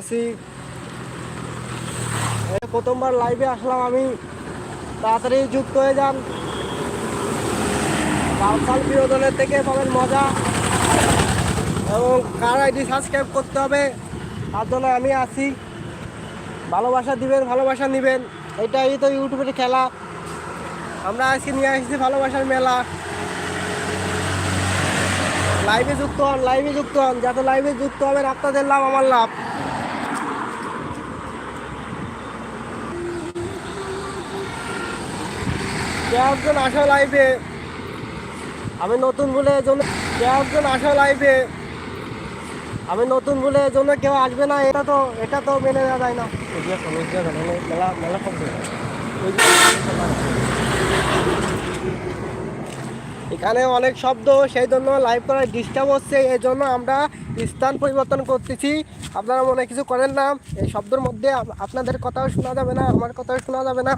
আছি। প্রথমবার লাইভে আসলাম আমি। তাড়াতাড়ি যুক্ত হয়ে যান। কালকাল বিনোদনের থেকে পাবেন মজা। এবং কার আইডি সাবস্ক্রাইব করতে হবে, তার জন্য আমি আছি। ভালোবাসা দিবেন, ভালোবাসা নেবেন। এটাই তো ইউটিউবের খেলা। আমরা আজকে নিয়ে আসছি ভালোবাসার মেলা। লাইভে যুক্ত হন লাইভে যুক্ত হন। যত লাইভে যুক্ত হবেন আপনাদের লাভ, আমার লাভ। একজন আসো লাইভে। আমি নতুন বলে জন্য একজন আসো লাইভে। আমি নতুন বলে জন্য কেউ আসবে না, এটা তো এটা তো মেনে নেওয়া যায় না। এখানে অনেক শব্দ সেই জন্য লাইভ করার ডিস্টার্ব হচ্ছে এই জন্য আমরা স্থান পরিবর্তন করতেছি। আপনারা মনে কিছু করেন না, এই শব্দের মধ্যে আপনাদের কথাও শোনা যাবে না, আমার কথাও শোনা যাবে না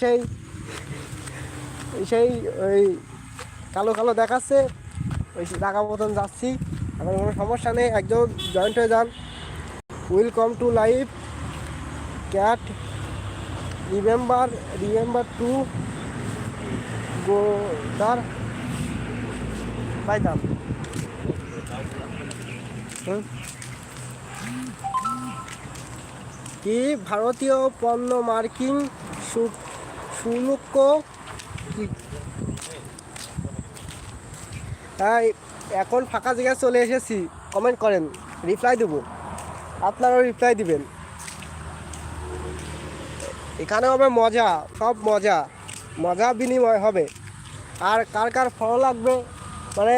সেই সেই, ওই কালো কালো দেখাচ্ছে, ওই টাকা মতন যাচ্ছি। এখন কোনো সমস্যা নেই একজন জয়েন্ট হয়ে যান। Welcome to life cat remember remember to go দার পাইতাম কি ভারতীয় পণ্য মার্কিং শুল্ক হ্যাঁ এখন ফাঁকা জায়গায় চলে এসেছি। কমেন্ট করেন রিপ্লাই দেবো। আপনারাও রিপ্লাই দিবেন। এখানে হবে মজা, সব মজা। মজা বিনিময় হবে। আর কার কার ফলো লাগবে? মানে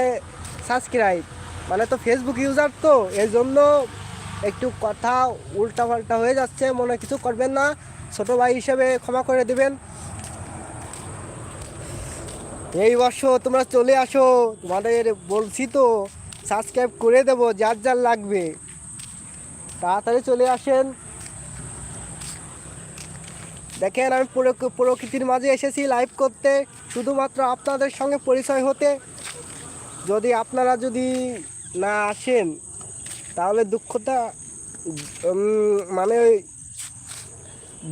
সাবস্ক্রাইব মানে তো ফেসবুক ইউজার তো এই জন্য একটু কথা উল্টা পাল্টা হয়ে যাচ্ছে, মনে কিছু করবেন না। ছোটো ভাই হিসেবে ক্ষমা করে দেবেন। এই বর্ষ তোমরা চলে আসো, তোমাদের বলছি তো সাবস্ক্রাইব করে দেবো, যার যার লাগবে। তাড়াতাড়ি চলে আসেন। দেখেন, আমি প্রকৃতির মাঝে এসেছি লাইভ করতে, শুধুমাত্র আপনাদের সঙ্গে পরিচয় হতে। যদি আপনারা যদি না আসেন, তাহলে দুঃখটা মানে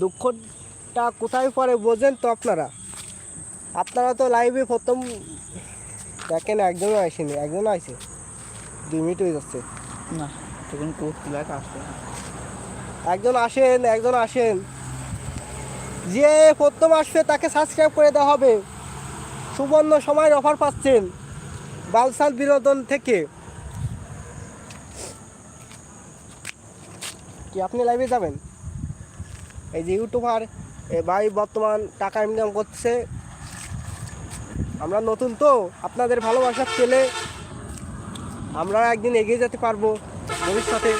দুঃখটা কোথায় পরে বোঝেন তো আপনারা। আপনারা তো লাইভে প্রথম দেখেন একজনও আসেনি একজনও আসে। দুই মিনিট হয়ে যাচ্ছে। না তখন একজন আসেন একজন আসেন। যে প্রথম আসবে তাকে সাবস্ক্রাইব করে দেওয়া হবে। সুবর্ণ সময়ের অফার পাচ্ছেন বালসাল বিনোদন থেকে। কি আপনি লাইভে যাবেন? এই যে ইউটিউবার ভাই বর্তমান টাকা ইনকাম করছে। আমরা নতুন তো আপনাদের ভালোবাসা পেলে আমরা একদিন এগিয়ে যেতে পারব ভবিষ্যতে।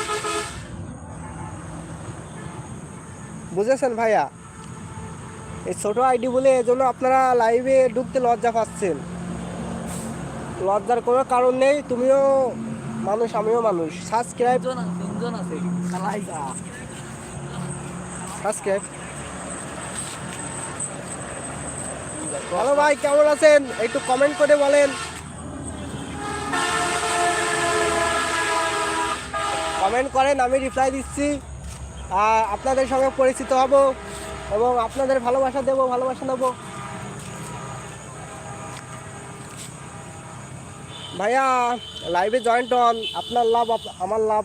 বুঝেছেন ভাইয়া? এই ছোটো আইডি বলে এজন্য আপনারা লাইভে ঢুকতে লজ্জা পাচ্ছেন। লজ্জার কোনো কারণ নেই তুমিও মানুষ আমিও মানুষ। Subscribe subscribe. হ্যালো ভাই, কেমন আছেন? একটু কমেন্ট করে বলেন। কমেন্ট করেন, আমি রিপ্লাই দিচ্ছি। আর আপনাদের সঙ্গে পরিচিত হব এবং আপনাদের ভালোবাসা দেবো, ভালোবাসা নেব। ভাইয়া লাইভে জয়েন্ট হন। আপনার লাভ আমার লাভ।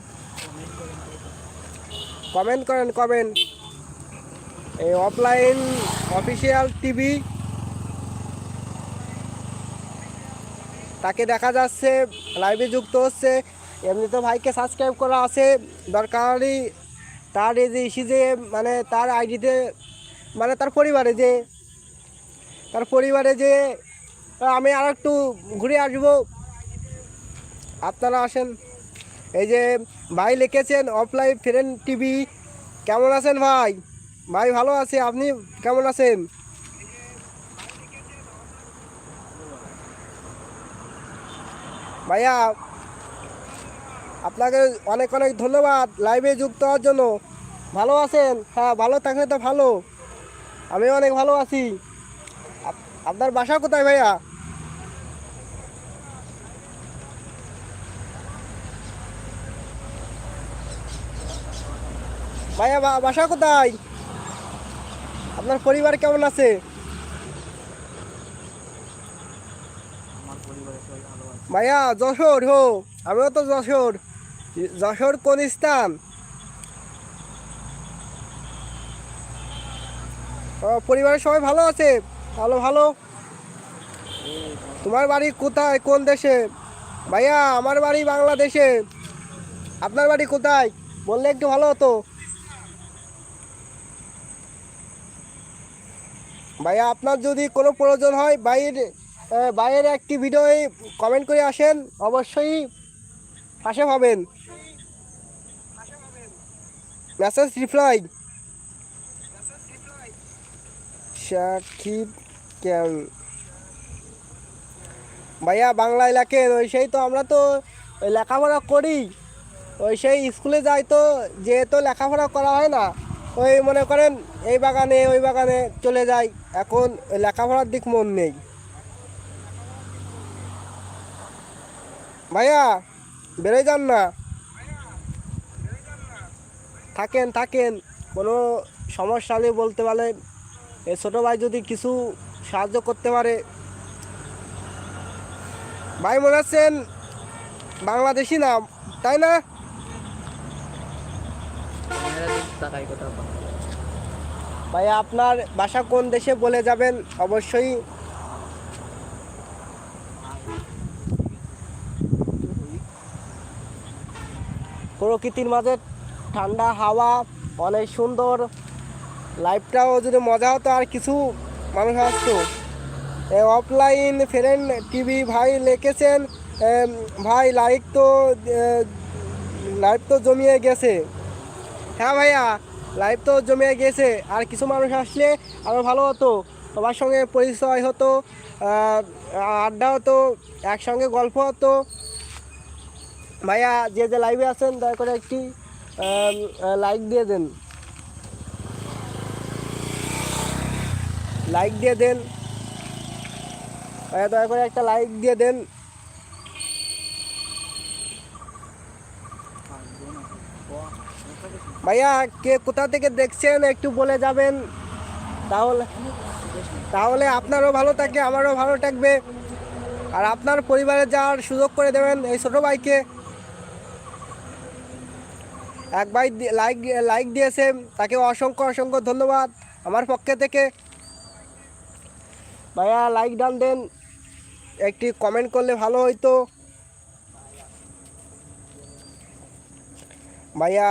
কমেন্ট করেন কমেন্ট এই অফলাইন অফিসিয়াল টিভি তাকে দেখা যাচ্ছে লাইভে যুক্ত হচ্ছে। এমনি তো ভাইকে সাবস্ক্রাইব করা আছে। দরকারি তার এই যে ইসি যে মানে তার আইডিতে মানে তার পরিবারে যে, তার পরিবারে যে আমি আর একটু ঘুরে আসব। আপনারা আসেন। এই যে ভাই লিখেছেন অফলাইন ফ্রেন্ড টিভি কেমন আছেন ভাই? ভাই ভালো আছে, আপনি কেমন আছেন? ভাইয়া, আপনাকে অনেক অনেক ধন্যবাদ লাইভে যুক্ত হওয়ার জন্য। ভালো আছেন? হ্যাঁ ভালো থাকলে তো ভালো। আমি অনেক ভালো আছি। আপনার বাসা কোথায় ভাইয়া? ভাইয়া বাসা কোথায়? আপনার পরিবার কেমন আছে আমার পরিবারের সবাই ভালো আছে ভাইয়া যশোর হো। আমিও তো যশোর। যশোর কোন স্থান? পরিবারের সবাই ভালো আছে? ভালো ভালো। তোমার বাড়ি কোথায়? কোন দেশে? ভাইয়া আমার বাড়ি বাংলাদেশে। আপনার বাড়ি কোথায়? বললে একটু ভালো হতো। ভাইয়া আপনার যদি কোনো প্রয়োজন হয়, বাইরে বাইরের একটি ভিডিও কমেন্ট করে আসেন, অবশ্যই পাশে পাবেন। মেসেজ রিপ্লাই ভাইয়া, বাংলা এলাকের ওই সেই তো আমরা তো লেখাপড়া করি। ওই সেই স্কুলে যাই তো, যেহেতু লেখাপড়া করা হয় না, ওই মনে করেন, এই বাগানে, ওই বাগানে চলে যাই। এখন লেখাপড়ার দিক মন নেই। ভাইয়া বেরোয় যান না। থাকেন থাকেন। কোনো সমস্যা নেই বলতে পারে এ ছোটো ভাই যদি কিছু সাহায্য করতে পারে। ভাই, মনে হচ্ছেন বাংলাদেশি না, তাই না। ভাই আপনার বাসা কোন দেশে বলে যাবেন? অবশ্যই প্রকৃতির মাঝে ঠান্ডা হাওয়া, অনেক সুন্দর। লাইফটাও যদি মজা হতো, আর কিছু মানুষ আসতো। অফলাইন ফ্রেন্ড টিভি ভাই লিখেছেন ভাই লাইক তো লাইভ তো জমিয়ে গেছে। হ্যাঁ ভাইয়া লাইভ তো জমিয়ে গেছে। আর কিছু মানুষ আসলে আরও ভালো হতো, সবার সঙ্গে পরিচয় হতো আড্ডা হতো, একসঙ্গে গল্প হতো। ভাইয়া, যে যে লাইভে আছেন, দয়া করে একটি লাইক দিয়ে দেন। লাইক দিয়ে দেন। ভাইয়া, দয়া করে একটা লাইক দিয়ে দেন। ভাইয়া, কে কোথা থেকে দেখছেন, একটু বলে যাবেন। তাহলে তাহলে আপনারও ভালো থাকে, আমারও ভালো থাকবে। আর আপনার পরিবারে যাওয়ার সুযোগ করে দেবেন এই ছোটো ভাইকে। এক ভাই লাইক লাইক দিয়েছে, তাকে অসংখ্য অসংখ্য ধন্যবাদ আমার পক্ষে থেকে। ভাইয়া লাইক ডান দেন, একটি কমেন্ট করলে ভালো হইতো। ভাইয়া,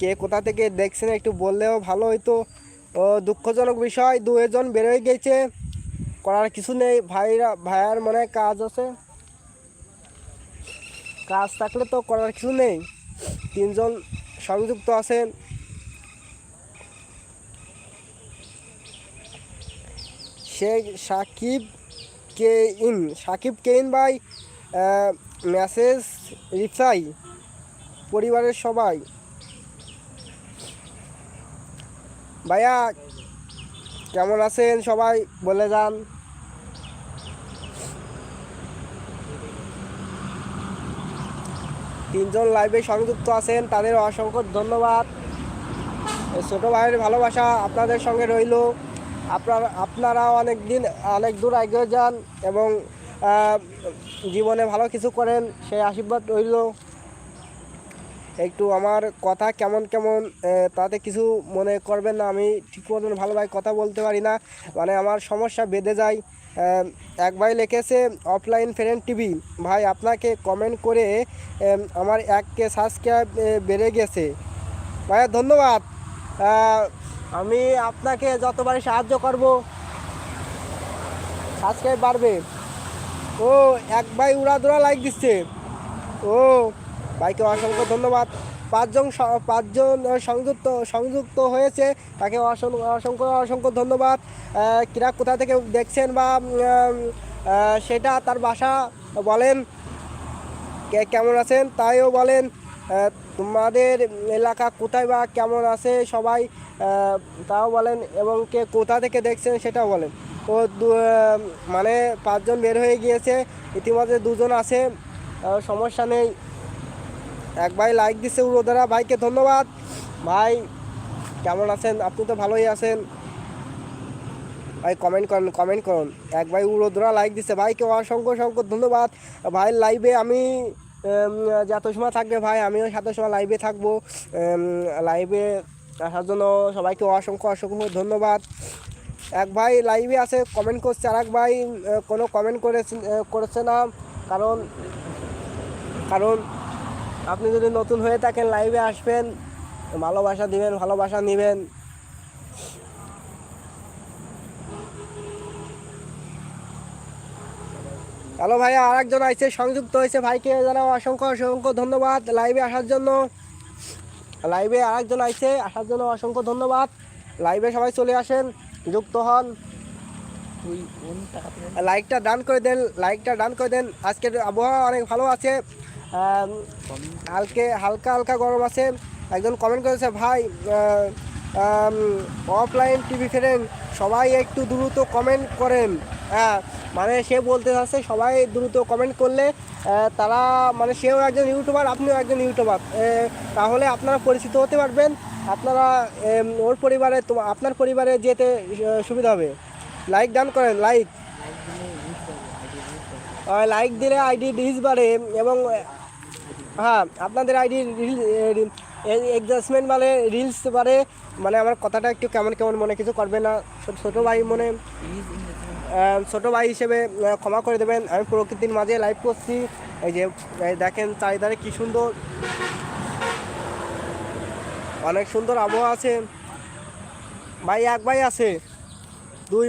কে কোথা থেকে দেখছেন একটু বললেও ভালো হইতো। ও, দুঃখজনক বিষয় দুজন বেরোয় গেছে। করার কিছু নেই, ভাইরা ভাইয়ার মনে কাজ আছে। কাজ থাকলে তো করার কিছু নেই। তিনজন সংযুক্ত আছেন। শেখ সাকিব কে ইন, সাকিব কেইন ভাই মেসেজ রিপ্লাই, পরিবারের সবাই। ভাইয়া, কেমন আছেন সবাই? বলে যান। তিনজন লাইভে সংযুক্ত আছেন, তাদের অসংখ্য ধন্যবাদ। ছোটো ভাইয়ের ভালোবাসা আপনাদের সঙ্গে রইল। আপনার আপনারা অনেক দিন, অনেক দূর এগিয়ে যান এবং জীবনে ভালো কিছু করেন, সেই আশীর্বাদ রইল। একটু আমার কথা কেমন কেমন তাতে কিছু মনে করবেন না, আমি ঠিক মতন ভালোভাবে কথা বলতে পারি না। মানে আমার সমস্যা বেঁধে যায়। এক ভাই লিখেছে অফলাইন ফ্রেন্ড টিভি ভাই আপনাকে কমেন্ট করে আমার এক কে সাবস্ক্রাইব বেড়ে গেছে। ভাইয়া, ধন্যবাদ। আমি আপনাকে যতবারই সাহায্য করব সাবস্ক্রাইব বাড়বে। ও, এক ভাই উড়াদুরা লাইক দিচ্ছে। ও, ভাইকে অসংখ্য ধন্যবাদ। পাঁচজন পাঁচজন সংযুক্ত সংযুক্ত হয়েছে। তাকে অসংখ্য অসংখ্য ধন্যবাদ। আহ, কিরা কোথা থেকে দেখছেন বা সেটা তার বাসা বলেন। কেমন আছেন? তাইও বলেন তোমাদের এলাকা কোথায় বা কেমন আছে সবাই তাও বলেন এবং কে কোথা থেকে দেখছেন সেটাও বলেন। ও মানে পাঁচজন বের হয়ে গিয়েছে ইতিমধ্যে দুজন আছে সমস্যা নেই। এক ভাই লাইক দিচ্ছে উড়োদারা। ভাইকে ধন্যবাদ। ভাই, কেমন আছেন? আপনি তো ভালোই আছেন। ভাই কমেন্ট করুন কমেন্ট করুন। এক ভাই উড়োদরা লাইক দিচ্ছে ভাইকে অসংখ্য অসংখ্য ধন্যবাদ। ভাই লাইভে আমি যত সময় থাকবে ভাই, আমিও সাত সময় লাইভে থাকব। লাইভে আসার জন্য সবাইকে অসংখ্য অসংখ্য ধন্যবাদ। এক ভাই লাইভে আছে কমেন্ট করছে। আর এক ভাই কোনো কমেন্ট করেছে করেছে না। কারণ কারণ আপনি যদি নতুন হয়ে থাকেন লাইভে আসবেন ভালোবাসা দিবেন ভালোবাসা নেবেন। হ্যালো ভাইয়া আরেকজন আইছে সংযুক্ত হয়েছে। ভাইকে জানাও অসংখ্য অসংখ্য ধন্যবাদ লাইভে আসার জন্য। লাইভে আরেকজন আইছে আসার জন্য অসংখ্য ধন্যবাদ। লাইভে সবাই চলে আসেন যুক্ত হন। লাইকটা ডান করে দেন লাইকটা ডান করে দেন। আজকের আবহাওয়া অনেক ভালো আছে। হালকে, হালকা হালকা গরম আছে। একজন কমেন্ট করেছে, ভাই অফলাইন টিভি ফেরেন, সবাই একটু দ্রুত কমেন্ট করেন। হ্যাঁ মানে সে বলতে চাচ্ছে, সবাই দ্রুত কমেন্ট করলে তারা মানে সেও একজন ইউটিউবার আপনিও একজন ইউটিউবার তাহলে আপনারা পরিচিত হতে পারবেন। আপনারা ওর পরিবারে আপনার পরিবারে যেতে সুবিধা হবে। লাইক ডান করেন লাইক লাইক দিলে আইডি রিচ বাড়ে, এবং হ্যাঁ আপনাদের আইডি রিল এক্সাজমেন্ট মানে রিলস বাড়ে মানে আমার কথাটা একটু কেমন কেমন মনে কিছু করবে না। ছোট ভাই মনে ছোটো ভাই হিসেবে ক্ষমা করে দেবেন। আমি প্রকৃতির মাঝে লাইভ করছি। এই যে দেখেন চারিধারে কী সুন্দর। অনেক সুন্দর আবহাওয়া আছে। ভাই, এক ভাই আছে।